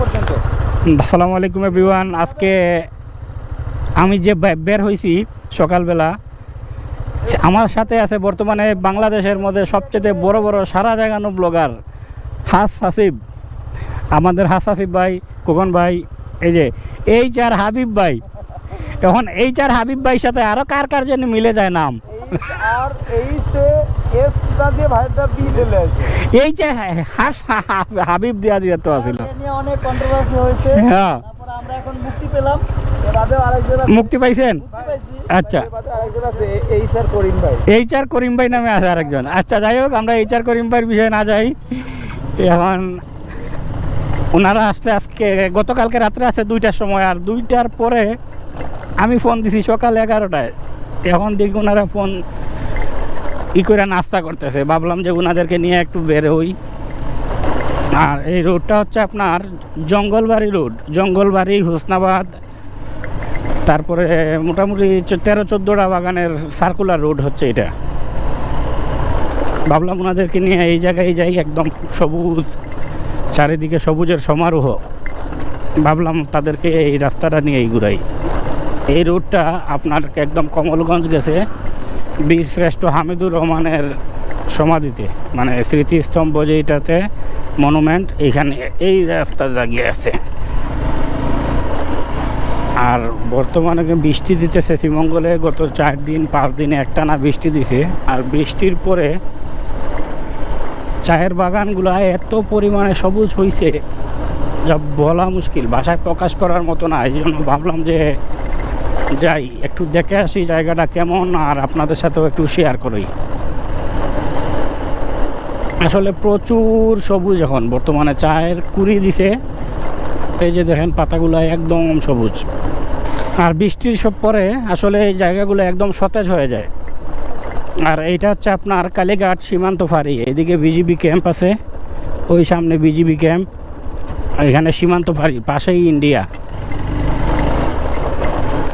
পর্যন্ত। আসসালামু আলাইকুম এভরিওয়ান আজকে আমি যে বের হয়েছি সকালবেলা আমার সাথে আছে বর্তমানে বাংলাদেশের মধ্যে সবচেয়ে বড় বড় সারা জায়গানো ব্লগার হাস হাসিব। আমাদের হাস হাসিব ভাই কোকন ভাই এই যে এই চার হাবিব ভাই। এখন এই চার হাবিব ভাইয়ের সাথে আরও কার কার যেন মিলে যায় নাম। আর এইচে এসটা দিয়ে ভাইটা বি ঢেলে আছে এই যে হাস হাস হাবিব দিয়া দিয়া তো আছিল। অনেক কন্ট্রোভার্সি হয়েছে। হ্যাঁ। তারপর আমরা এখন মুক্তি পেলাম। পাইছেন? আচ্ছা। এইচ আর করিম ভাই। নামে আছে আরেকজন। আচ্ছা যাই হোক আমরা এইচ আর করিম ভাইয়ের বিষয়ে না যাই। এখন ওনারা আসলে আজকে গতকালকে রাত্রে আছে দুইটার সময় আর দুইটার পরে আমি ফোন দিছি সকাল এগারোটায়। এখন দেখি ওনারা ফোন ই করে নাস্তা করতেছে। ভাবলাম যে ওনাদেরকে নিয়ে একটু বের হই। আর এই রোডটা হচ্ছে আপনার জঙ্গলবাড়ি রোড। জঙ্গলবাড়ি, হোসনাবাদ, তারপরে মোটামুটি তেরো, চোদ্দোটা বাগানের সার্কুলার রোড হচ্ছে এটা। ভাবলাম ওনাদেরকে নিয়ে এই জায়গায় যাই, একদম সবুজ, চারিদিকে সবুজের সমারোহ। ভাবলাম তাদেরকে এই রাস্তাটা নিয়েই ঘুরাই। এই রোডটা আপনার একদম কমলগঞ্জ গেছে। বীর শ্রেষ্ঠ হামিদুর রহমানের সমাধিতে মানে স্মৃতিস্তম্ভ যেটাতে মনুমেন্ট এইখানে এই রাস্তা জাগিয়ে আছে। আর বর্তমানে বৃষ্টি দিতেছে শ্রীমঙ্গলে, গত চার দিন, পাঁচ দিনে একটা না বৃষ্টি দিছে। আর বৃষ্টির পরে চায়ের বাগানগুলো এত পরিমাণে সবুজ হয়েছে যা বলা মুশকিল। ভাষায় প্রকাশ করার মতো না এই জন্য ভাবলাম যে যাই, একটু দেখে আসি জায়গাটা কেমন আর আপনাদের সাথেও একটু শেয়ার করি। আসলে প্রচুর সবুজ এখন, বর্তমানে চায়ের কুড়ি দিছে। এই যে দেখেন, পাতাগুলো একদম সবুজ। আর বৃষ্টির সব পরে আসলে এই জায়গাগুলো একদম সতেজ হয়ে যায়। আর এইটা হচ্ছে আপনার কালীঘাট সীমান্ত ফাঁড়ি, এদিকে বিজিবি ক্যাম্প আছে, ওই সামনে বিজিবি ক্যাম্প, এখানে সীমান্ত ফাঁড়ি, পাশেই ইন্ডিয়া।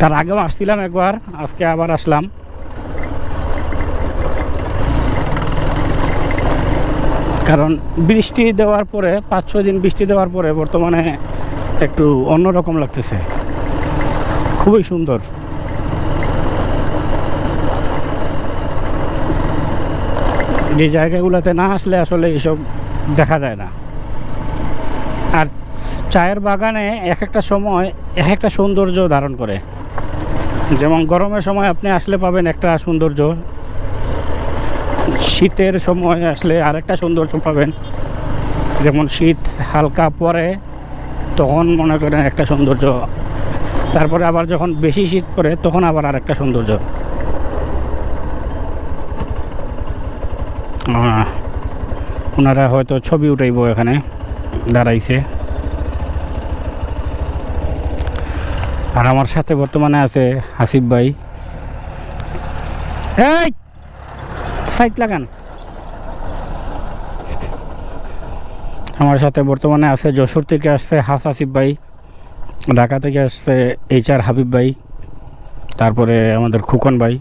তার আগেও আসছিলাম একবার, আজকে আবার আসলাম। কারণ বৃষ্টি দেওয়ার পরে, পাঁচ, ছয় দিন বৃষ্টি দেওয়ার পরে বর্তমানে একটু অন্যরকম লাগতেছে। খুবই সুন্দর। যে জায়গাগুলোতে না আসলে আসলে এসব দেখা যায় না। আর চায়ের বাগানে এক একটা সময় এক একটা সৌন্দর্য ধারণ করে। যেমন গরমের সময় আপনি আসলে পাবেন একটা সৌন্দর্য। শীতের সময় আসলে আরেকটা সৌন্দর্য পাবেন। যেমন শীত হালকা পরে, তখন মনে করেন একটা সৌন্দর্য। তারপরে আবার যখন বেশি শীত পড়ে, তখন আবার আরেকটা সৌন্দর্য। ওনারা হয়তো ছবি উঠাইব এখানে, দাঁড়াইছে। আর আমার সাথে বর্তমানে আছে হাসিফ ভাই। এই! সাইট লাগান। আমার সাথে বর্তমানে আছে যশোর থেকে আসছে হাস আসিফ ভাই, ঢাকা থেকে আসছে এইচ আর হাবিব ভাই, তারপরে আমাদের খুকন ভাই।